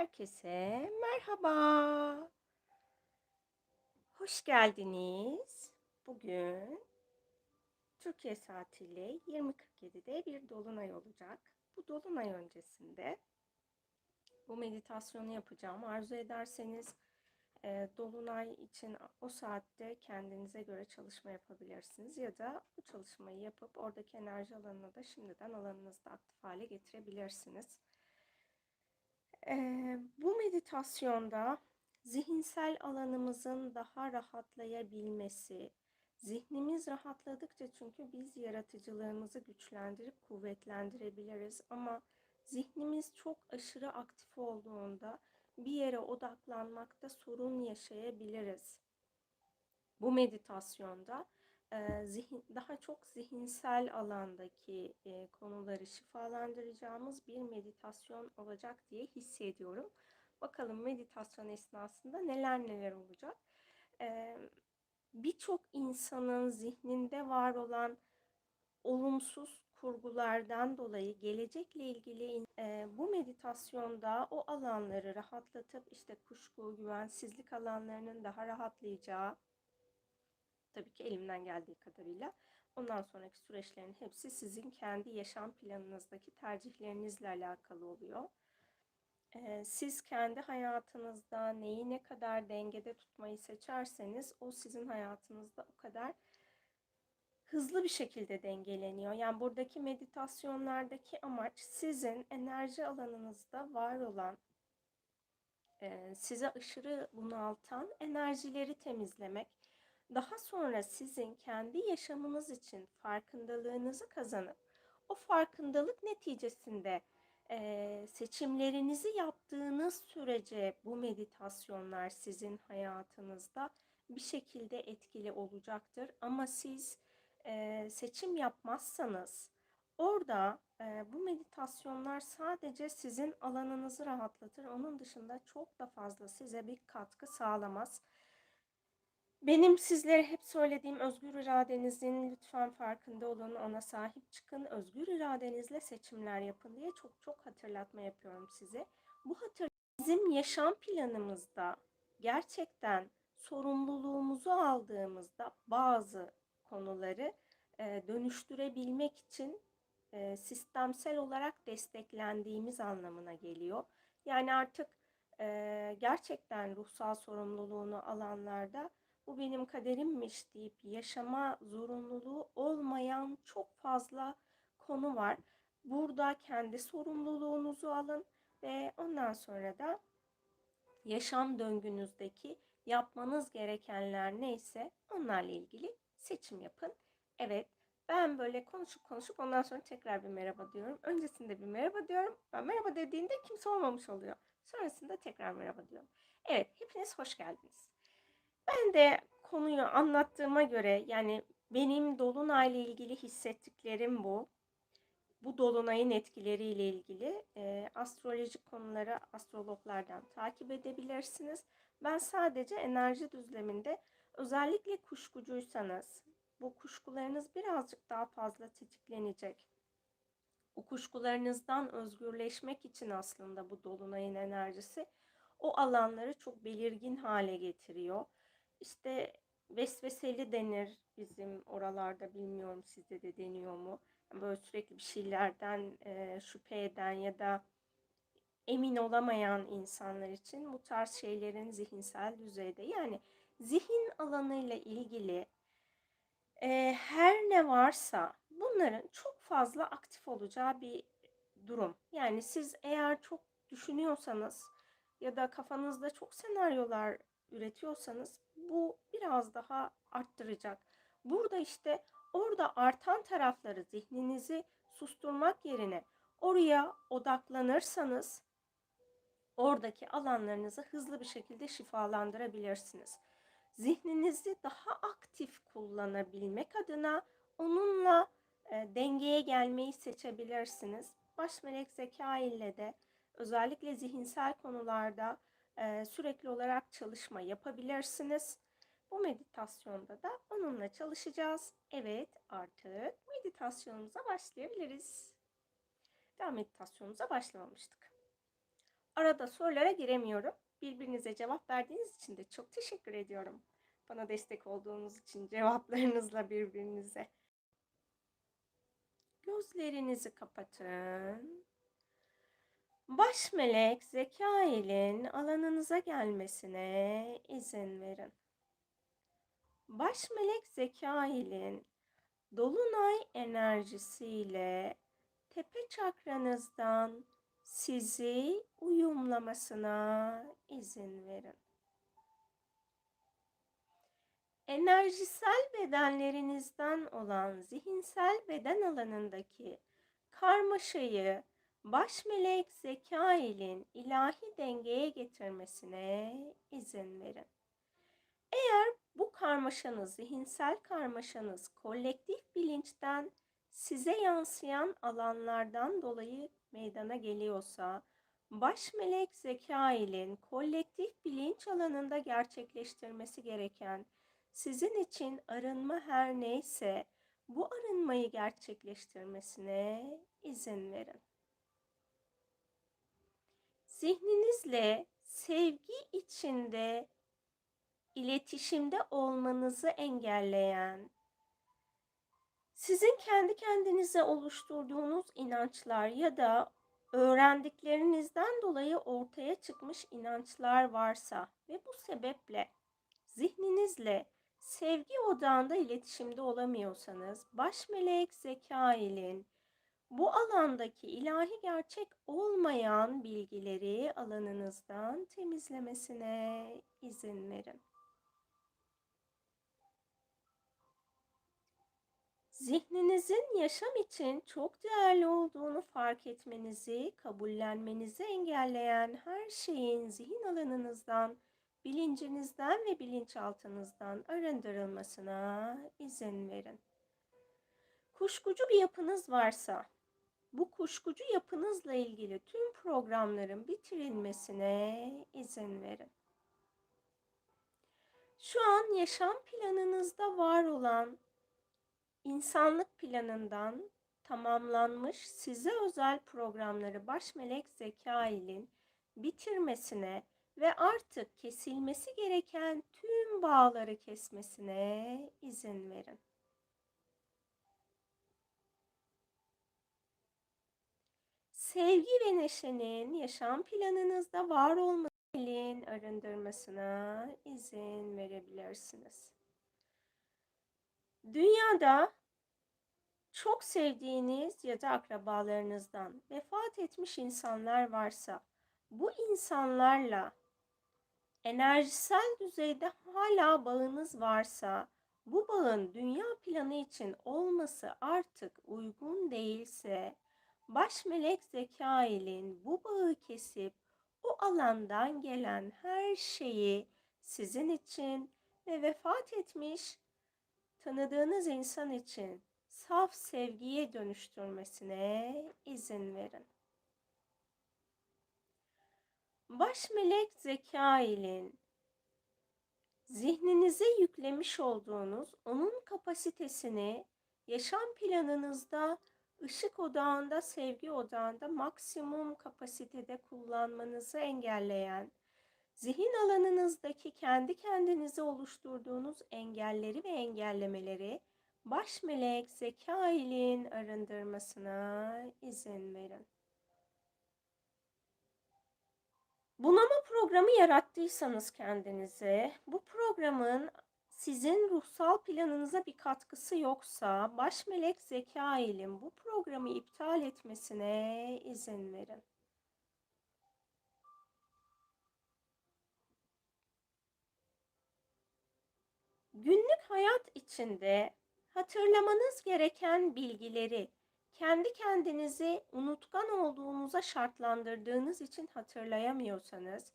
Herkese merhaba. Hoş geldiniz. Bugün Türkiye saatiyle 20.47'de bir dolunay olacak. Bu dolunay öncesinde bu meditasyonu yapacağım. Arzu ederseniz e, dolunay için o saatte kendinize göre çalışma yapabilirsiniz ya da bu çalışmayı yapıp oradaki enerji alanını da şimdiden alanınızda aktif hale getirebilirsiniz. Ee, bu meditasyonda zihinsel alanımızın daha rahatlayabilmesi, zihnimiz rahatladıkça çünkü biz yaratıcılığımızı güçlendirip kuvvetlendirebiliriz ama zihnimiz çok aşırı aktif olduğunda bir yere odaklanmakta sorun yaşayabiliriz. Bu meditasyonda e, zihin, daha çok zihinsel alandaki e, konuları şifalandıracağımız bir meditasyon olacak diye hissediyorum. Bakalım meditasyon esnasında neler neler olacak. E, Birçok insanın zihninde var olan olumsuz kurgulardan dolayı gelecekle ilgili e, bu meditasyonda o alanları rahatlatıp işte kuşku, güvensizlik alanlarının daha rahatlayacağı tabii ki elimden geldiği kadarıyla. Ondan sonraki süreçlerin hepsi sizin kendi yaşam planınızdaki tercihlerinizle alakalı oluyor. Siz kendi hayatınızda neyi ne kadar dengede tutmayı seçerseniz o sizin hayatınızda o kadar hızlı bir şekilde dengeleniyor. Yani buradaki meditasyonlardaki amaç sizin enerji alanınızda var olan size aşırı bunaltan enerjileri temizlemek daha sonra sizin kendi yaşamınız için farkındalığınızı kazanıp o farkındalık neticesinde e, seçimlerinizi yaptığınız sürece bu meditasyonlar sizin hayatınızda bir şekilde etkili olacaktır. Ama siz e, seçim yapmazsanız orada e, bu meditasyonlar sadece sizin alanınızı rahatlatır. Onun dışında çok da fazla size bir katkı sağlamaz. Benim sizlere hep söylediğim özgür iradenizin lütfen farkında olun, ona sahip çıkın, özgür iradenizle seçimler yapın diye çok çok hatırlatma yapıyorum size. Bu hatır bizim yaşam planımızda gerçekten sorumluluğumuzu aldığımızda bazı konuları e, dönüştürebilmek için e, sistemsel olarak desteklendiğimiz anlamına geliyor. Yani artık e, gerçekten ruhsal sorumluluğunu alanlarda bu benim kaderimmiş deyip yaşama zorunluluğu olmayan çok fazla konu var. Burada kendi sorumluluğunuzu alın ve ondan sonra da yaşam döngünüzdeki yapmanız gerekenler neyse onlarla ilgili seçim yapın. Evet ben böyle konuşup konuşup ondan sonra tekrar bir merhaba diyorum. Öncesinde bir merhaba diyorum. Ben merhaba dediğinde kimse olmamış oluyor. Sonrasında tekrar merhaba diyorum. Evet hepiniz hoş geldiniz. Ben de konuyu anlattığıma göre yani benim dolunayla ilgili hissettiklerim bu. Bu dolunayın etkileriyle ilgili e, astrolojik konuları astrologlardan takip edebilirsiniz. Ben sadece enerji düzleminde özellikle kuşkucuysanız bu kuşkularınız birazcık daha fazla tetiklenecek. Bu kuşkularınızdan özgürleşmek için aslında bu dolunayın enerjisi o alanları çok belirgin hale getiriyor işte vesveseli denir bizim oralarda bilmiyorum sizde de deniyor mu? Böyle sürekli bir şeylerden e, şüphe eden ya da emin olamayan insanlar için bu tarz şeylerin zihinsel düzeyde yani zihin alanıyla ilgili e, her ne varsa bunların çok fazla aktif olacağı bir durum. Yani siz eğer çok düşünüyorsanız ya da kafanızda çok senaryolar üretiyorsanız bu biraz daha arttıracak. Burada işte orada artan tarafları zihninizi susturmak yerine oraya odaklanırsanız oradaki alanlarınızı hızlı bir şekilde şifalandırabilirsiniz. Zihninizi daha aktif kullanabilmek adına onunla e, dengeye gelmeyi seçebilirsiniz. Baş melek zeka ile de özellikle zihinsel konularda sürekli olarak çalışma yapabilirsiniz. Bu meditasyonda da onunla çalışacağız. Evet artık meditasyonumuza başlayabiliriz. Daha meditasyonumuza başlamamıştık. Arada sorulara giremiyorum. Birbirinize cevap verdiğiniz için de çok teşekkür ediyorum. Bana destek olduğunuz için cevaplarınızla birbirinize. Gözlerinizi kapatın. Baş melek Zekail'in alanınıza gelmesine izin verin. Baş melek Zekail'in dolunay enerjisiyle tepe çakranızdan sizi uyumlamasına izin verin. Enerjisel bedenlerinizden olan zihinsel beden alanındaki karmaşayı baş melek Zekail'in ilahi dengeye getirmesine izin verin. Eğer bu karmaşanız, zihinsel karmaşanız kolektif bilinçten size yansıyan alanlardan dolayı meydana geliyorsa, baş melek Zekail'in kolektif bilinç alanında gerçekleştirmesi gereken sizin için arınma her neyse bu arınmayı gerçekleştirmesine izin verin. Zihninizle sevgi içinde iletişimde olmanızı engelleyen, sizin kendi kendinize oluşturduğunuz inançlar ya da öğrendiklerinizden dolayı ortaya çıkmış inançlar varsa ve bu sebeple zihninizle sevgi odağında iletişimde olamıyorsanız baş melek Zekail'in bu alandaki ilahi gerçek olmayan bilgileri alanınızdan temizlemesine izin verin. Zihninizin yaşam için çok değerli olduğunu fark etmenizi, kabullenmenizi engelleyen her şeyin zihin alanınızdan, bilincinizden ve bilinçaltınızdan arındırılmasına izin verin. Kuşkucu bir yapınız varsa, bu kuşkucu yapınızla ilgili tüm programların bitirilmesine izin verin. Şu an yaşam planınızda var olan insanlık planından tamamlanmış size özel programları baş melek Zekail'in bitirmesine ve artık kesilmesi gereken tüm bağları kesmesine izin verin. Sevgi ve neşenin yaşam planınızda var olmasının arındırmasına izin verebilirsiniz. Dünyada çok sevdiğiniz ya da akrabalarınızdan vefat etmiş insanlar varsa bu insanlarla enerjisel düzeyde hala bağınız varsa bu bağın dünya planı için olması artık uygun değilse baş melek Zekail'in bu bağı kesip o alandan gelen her şeyi sizin için ve vefat etmiş tanıdığınız insan için saf sevgiye dönüştürmesine izin verin. Baş melek Zekail'in zihninize yüklemiş olduğunuz onun kapasitesini yaşam planınızda ışık odağında, sevgi odağında maksimum kapasitede kullanmanızı engelleyen, zihin alanınızdaki kendi kendinize oluşturduğunuz engelleri ve engellemeleri baş melek Zekail'in arındırmasına izin verin. Bunama programı yarattıysanız kendinize, bu programın sizin ruhsal planınıza bir katkısı yoksa baş melek Zekail'in bu programı iptal etmesine izin verin. Günlük hayat içinde hatırlamanız gereken bilgileri kendi kendinizi unutkan olduğunuza şartlandırdığınız için hatırlayamıyorsanız,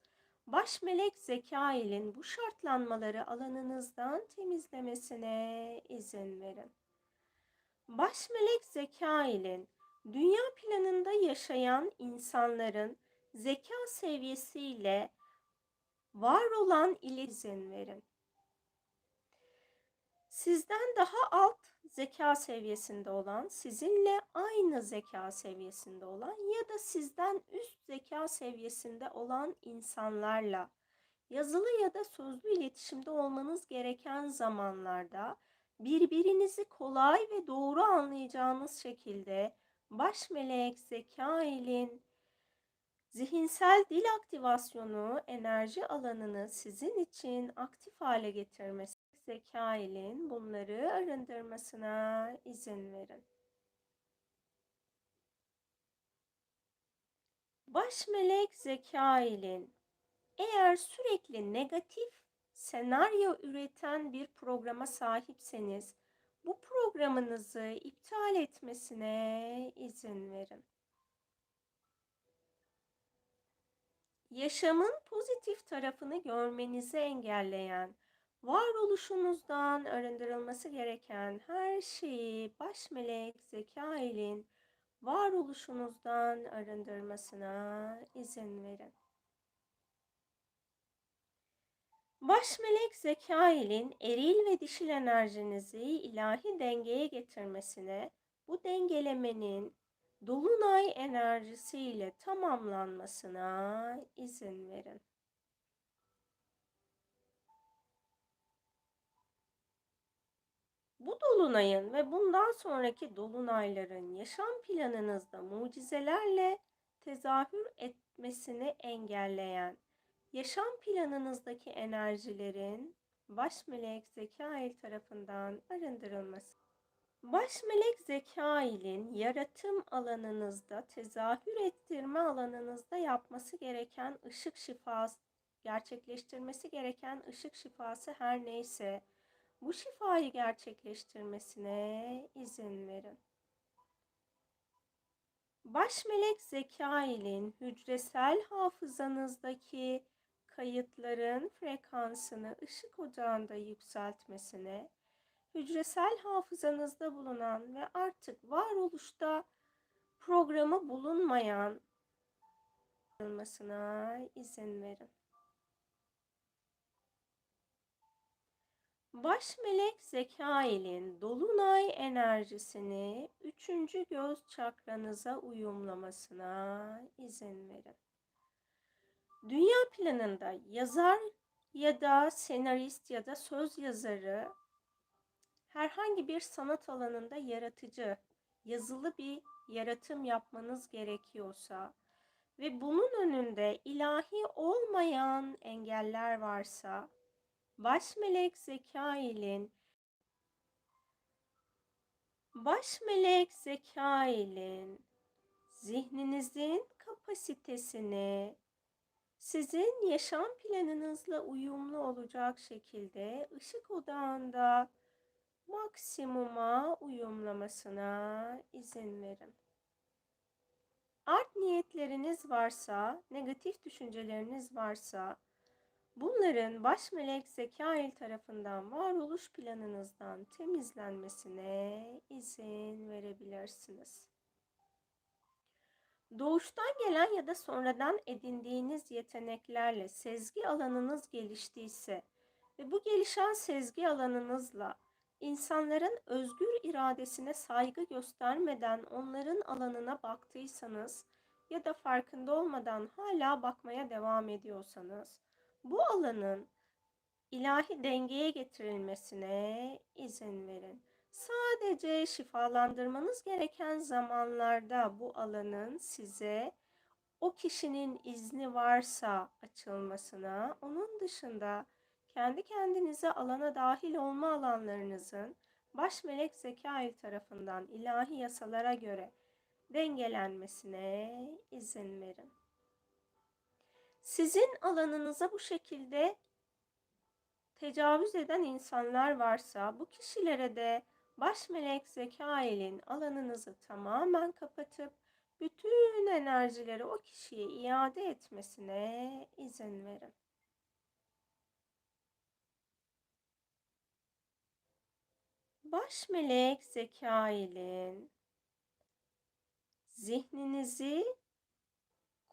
baş melek Zekail'in bu şartlanmaları alanınızdan temizlemesine izin verin. Baş melek Zekail'in dünya planında yaşayan insanların zeka seviyesiyle var olan ile izin verin Sizden daha alt zeka seviyesinde olan, sizinle aynı zeka seviyesinde olan ya da sizden üst zeka seviyesinde olan insanlarla yazılı ya da sözlü iletişimde olmanız gereken zamanlarda birbirinizi kolay ve doğru anlayacağınız şekilde baş melek Zekail'in zihinsel dil aktivasyonu enerji alanını sizin için aktif hale getirmesi Zekail'in bunları arındırmasına izin verin. Baş melek Zekail'in eğer sürekli negatif senaryo üreten bir programa sahipseniz bu programınızı iptal etmesine izin verin. Yaşamın pozitif tarafını görmenizi engelleyen, varoluşunuzdan arındırılması gereken her şeyi baş melek Zekail'in varoluşunuzdan arındırmasına izin verin. Baş melek Zekail'in eril ve dişil enerjinizi ilahi dengeye getirmesine, bu dengelemenin dolunay enerjisiyle tamamlanmasına izin verin. Bu dolunayın ve bundan sonraki dolunayların yaşam planınızda mucizelerle tezahür etmesini engelleyen yaşam planınızdaki enerjilerin baş melek Zekail tarafından arındırılması. Baş melek Zekail'in yaratım alanınızda, tezahür ettirme alanınızda yapması gereken ışık şifası, gerçekleştirmesi gereken ışık şifası her neyse, bu şifayı gerçekleştirmesine izin verin. Baş melek Zekail'in hücresel hafızanızdaki kayıtların frekansını ışık ocağında yükseltmesine, hücresel hafızanızda bulunan ve artık varoluşta programı bulunmayan olmasına izin verin. Baş melek Zekail'in dolunay enerjisini üçüncü göz çakranıza uyumlamasına izin verin. Dünya planında yazar ya da senarist ya da söz yazarı herhangi bir sanat alanında yaratıcı, yazılı bir yaratım yapmanız gerekiyorsa ve bunun önünde ilahi olmayan engeller varsa baş melek Zekail'in baş melek Zekail'in zihninizin kapasitesini sizin yaşam planınızla uyumlu olacak şekilde ışık odağında maksimuma uyumlamasına izin verin. Art niyetleriniz varsa, negatif düşünceleriniz varsa, bunların baş melek Zekail tarafından varoluş planınızdan temizlenmesine izin verebilirsiniz. Doğuştan gelen ya da sonradan edindiğiniz yeteneklerle sezgi alanınız geliştiyse ve bu gelişen sezgi alanınızla insanların özgür iradesine saygı göstermeden onların alanına baktıysanız ya da farkında olmadan hala bakmaya devam ediyorsanız bu alanın ilahi dengeye getirilmesine izin verin. Sadece şifalandırmanız gereken zamanlarda bu alanın size o kişinin izni varsa açılmasına, onun dışında kendi kendinize alana dahil olma alanlarınızın baş melek Zekail tarafından ilahi yasalara göre dengelenmesine izin verin. Sizin alanınıza bu şekilde tecavüz eden insanlar varsa bu kişilere de baş melek Zekail'in alanınızı tamamen kapatıp bütün enerjileri o kişiye iade etmesine izin verin. Baş melek Zekail'in zihninizi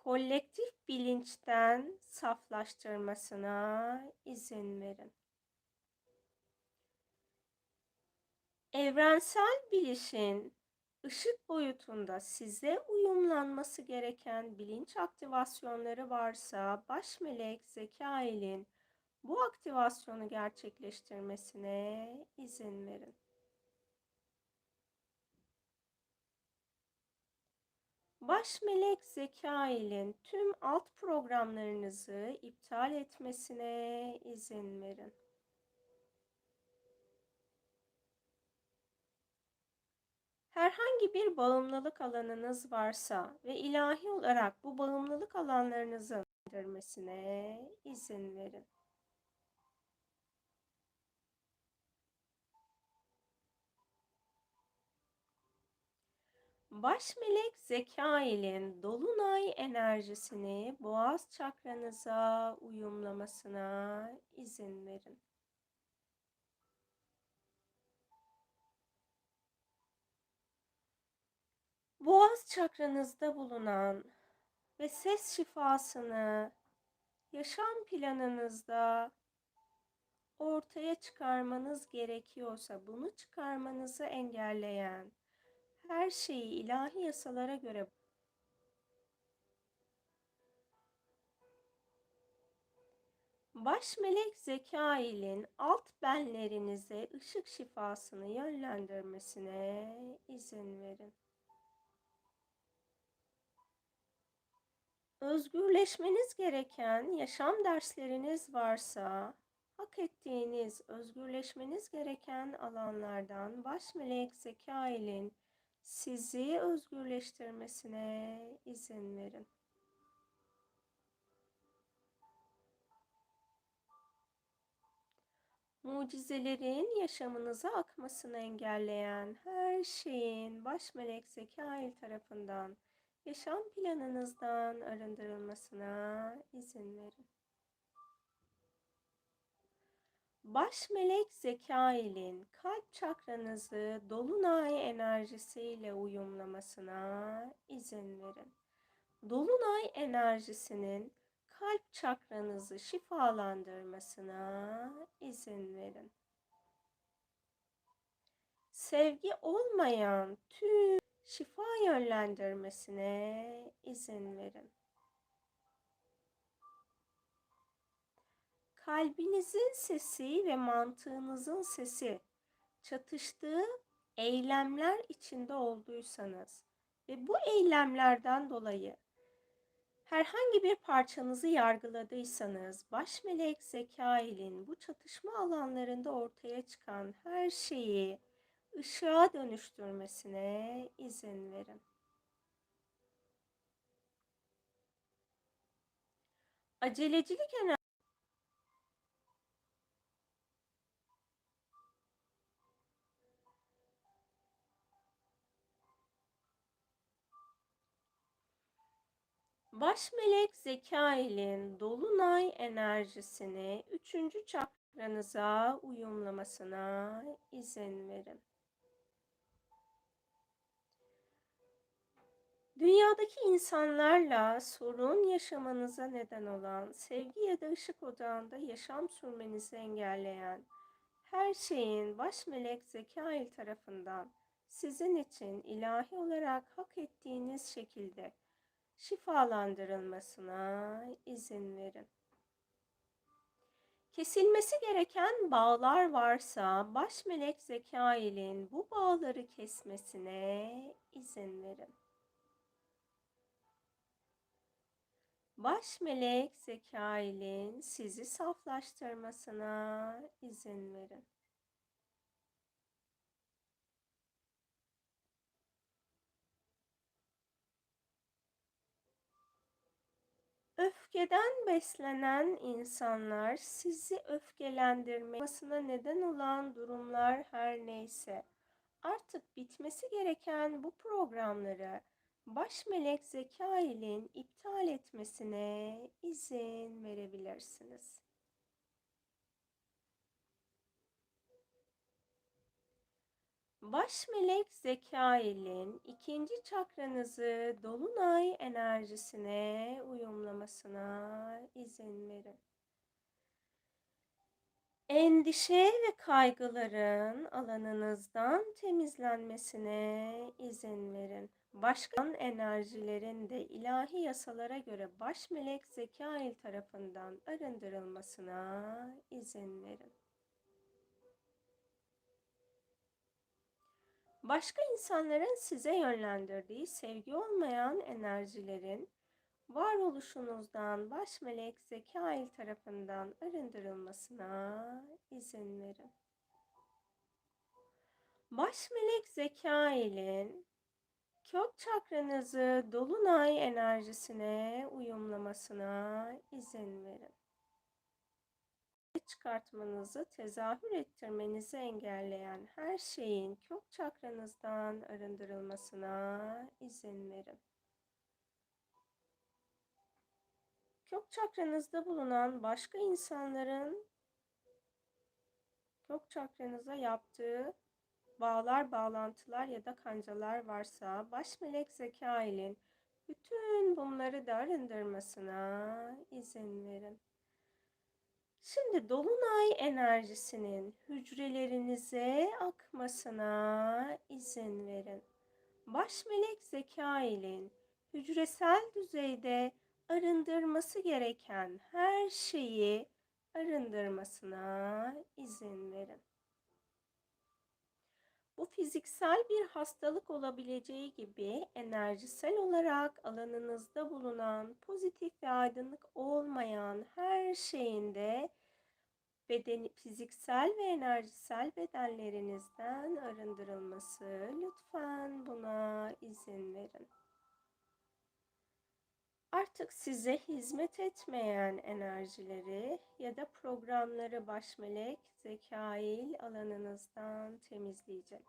kolektif bilinçten saflaştırmasına izin verin. Evrensel bilişin ışık boyutunda size uyumlanması gereken bilinç aktivasyonları varsa baş melek Zekail'in bu aktivasyonu gerçekleştirmesine izin verin. Baş melek Zekail'in tüm alt programlarınızı iptal etmesine izin verin. Herhangi bir bağımlılık alanınız varsa ve ilahi olarak bu bağımlılık alanlarınızın indirmesine izin verin. Baş melek Zekail'in dolunay enerjisini boğaz çakranıza uyumlamasına izin verin. Boğaz çakranızda bulunan ve ses şifasını yaşam planınızda ortaya çıkarmanız gerekiyorsa bunu çıkarmanızı engelleyen her şeyi ilahi yasalara göre Baş melek Zekail'in alt benlerinize ışık şifasını yönlendirmesine izin verin. Özgürleşmeniz gereken yaşam dersleriniz varsa, hak ettiğiniz, özgürleşmeniz gereken alanlardan baş melek Zekail'in sizi özgürleştirmesine izin verin. Mucizelerin yaşamınıza akmasını engelleyen her şeyin baş melek Zekail tarafından yaşam planınızdan arındırılmasına izin verin. Baş melek Zekail'in kalp çakranızı dolunay enerjisiyle uyumlamasına izin verin. Dolunay enerjisinin kalp çakranızı şifalandırmasına izin verin. Sevgi olmayan tüm şifa yönlendirmesine izin verin. Kalbinizin sesi ve mantığınızın sesi çatıştığı eylemler içinde olduysanız ve bu eylemlerden dolayı herhangi bir parçanızı yargıladıysanız baş melek Zekail'in bu çatışma alanlarında ortaya çıkan her şeyi ışığa dönüştürmesine izin verin. Acelecilik enerjisi Baş melek Zekail'in dolunay enerjisini üçüncü çakranıza uyumlamasına izin verin. Dünyadaki insanlarla sorun yaşamanıza neden olan, sevgi ya da ışık odağında yaşam sürmenizi engelleyen her şeyin baş melek Zekail tarafından sizin için ilahi olarak hak ettiğiniz şekilde şifalandırılmasına izin verin. Kesilmesi gereken bağlar varsa baş melek Zekail'in bu bağları kesmesine izin verin. Baş melek Zekail'in sizi saflaştırmasına izin verin. Öfkeden beslenen insanlar sizi öfkelendirmesine neden olan durumlar her neyse artık bitmesi gereken bu programları baş melek Zekail'in iptal etmesine izin verebilirsiniz. Baş melek Zekail'in ikinci çakranızı dolunay enerjisine uyumlamasına izin verin. Endişe ve kaygıların alanınızdan temizlenmesine izin verin. Başkan enerjilerin de ilahi yasalara göre baş melek Zekail tarafından arındırılmasına izin verin. Başka insanların size yönlendirdiği sevgi olmayan enerjilerin varoluşunuzdan baş melek Zekail tarafından arındırılmasına izin verin. Baş melek Zekail'in kök çakranızı dolunay enerjisine uyumlamasına izin verin. Çıkartmanızı, tezahür ettirmenizi engelleyen her şeyin kök çakranızdan arındırılmasına izin verin. Kök çakranızda bulunan başka insanların kök çakranıza yaptığı bağlar, bağlantılar ya da kancalar varsa baş melek Zekail'in bütün bunları da arındırmasına izin verin. Şimdi dolunay enerjisinin hücrelerinize akmasına izin verin. Baş melek Zekail'in hücresel düzeyde arındırması gereken her şeyi arındırmasına izin verin. Bu fiziksel bir hastalık olabileceği gibi enerjisel olarak alanınızda bulunan pozitif ve aydınlık olmayan her şeyin de bedeni, fiziksel ve enerjisel bedenlerinizden arındırılması. Lütfen buna izin verin. Artık size hizmet etmeyen enerjileri ya da programları başmelek zekail alanınızdan temizleyecek.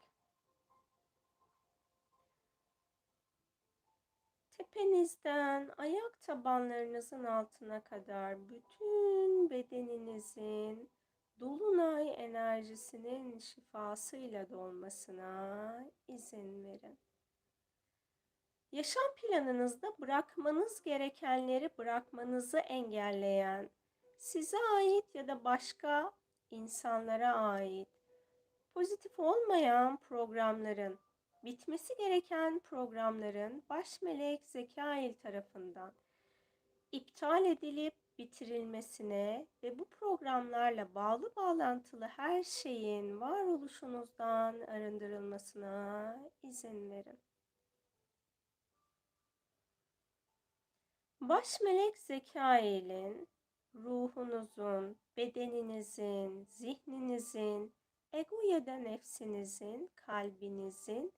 Tepenizden ayak tabanlarınızın altına kadar bütün bedeninizin dolunay enerjisinin şifasıyla dolmasına izin verin. Yaşam planınızda bırakmanız gerekenleri bırakmanızı engelleyen, size ait ya da başka insanlara ait pozitif olmayan programların, bitmesi gereken programların baş melek Zekail tarafından iptal edilip bitirilmesine ve bu programlarla bağlı bağlantılı her şeyin varoluşunuzdan arındırılmasına izin verin. Baş melek Zekail'in ruhunuzun, bedeninizin, zihninizin, ego ya da nefsinizin, kalbinizin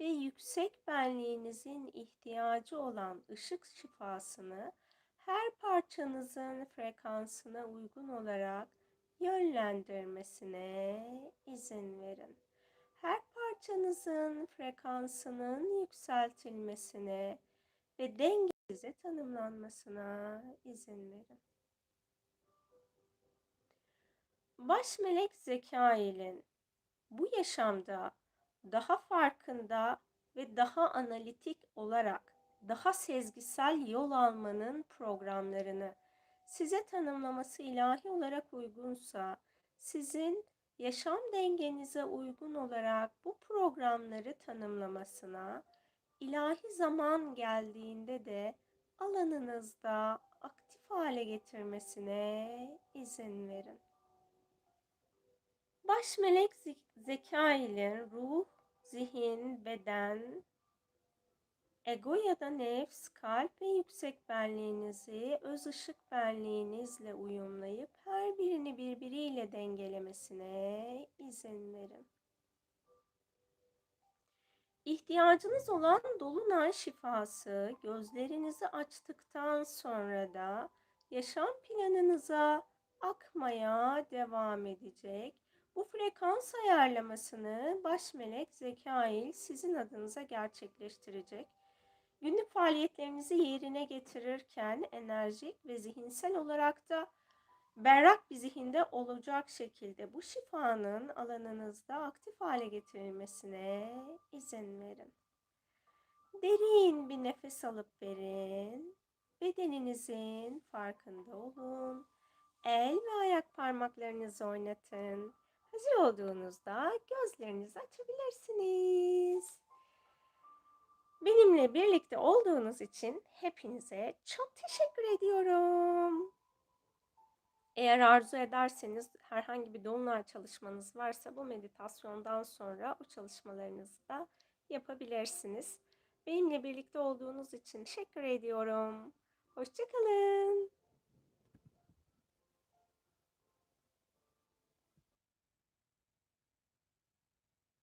ve yüksek benliğinizin ihtiyacı olan ışık şifasını her parçanızın frekansına uygun olarak yönlendirmesine izin verin. Her parçanızın frekansının yükseltilmesine ve dengenize tanımlanmasına izin verin. Baş melek Zekail'in bu yaşamda daha farkında ve daha analitik olarak daha sezgisel yol almanın programlarını size tanımlaması ilahi olarak uygunsa sizin yaşam dengenize uygun olarak bu programları tanımlamasına ilahi zaman geldiğinde de alanınızda aktif hale getirmesine izin verin. Baş melek zeka ile ruh, zihin, beden, ego ya da nefs, kalp ve yüksek benliğinizi öz ışık benliğinizle uyumlayıp her birini birbiriyle dengelemesine izin verin. İhtiyacınız olan dolunay şifası gözlerinizi açtıktan sonra da yaşam planınıza akmaya devam edecek. Bu frekans ayarlamasını baş melek Zekail sizin adınıza gerçekleştirecek. Günlük faaliyetlerinizi yerine getirirken enerjik ve zihinsel olarak da berrak bir zihinde olacak şekilde bu şifanın alanınızda aktif hale getirilmesine izin verin. Derin bir nefes alıp verin. Bedeninizin farkında olun El ve ayak parmaklarınızı oynatın. Hazır olduğunuzda gözlerinizi açabilirsiniz. Benimle birlikte olduğunuz için hepinize çok teşekkür ediyorum. Eğer arzu ederseniz herhangi bir dolunay çalışmanız varsa bu meditasyondan sonra o çalışmalarınızı da yapabilirsiniz. Benimle birlikte olduğunuz için teşekkür ediyorum. Hoşçakalın.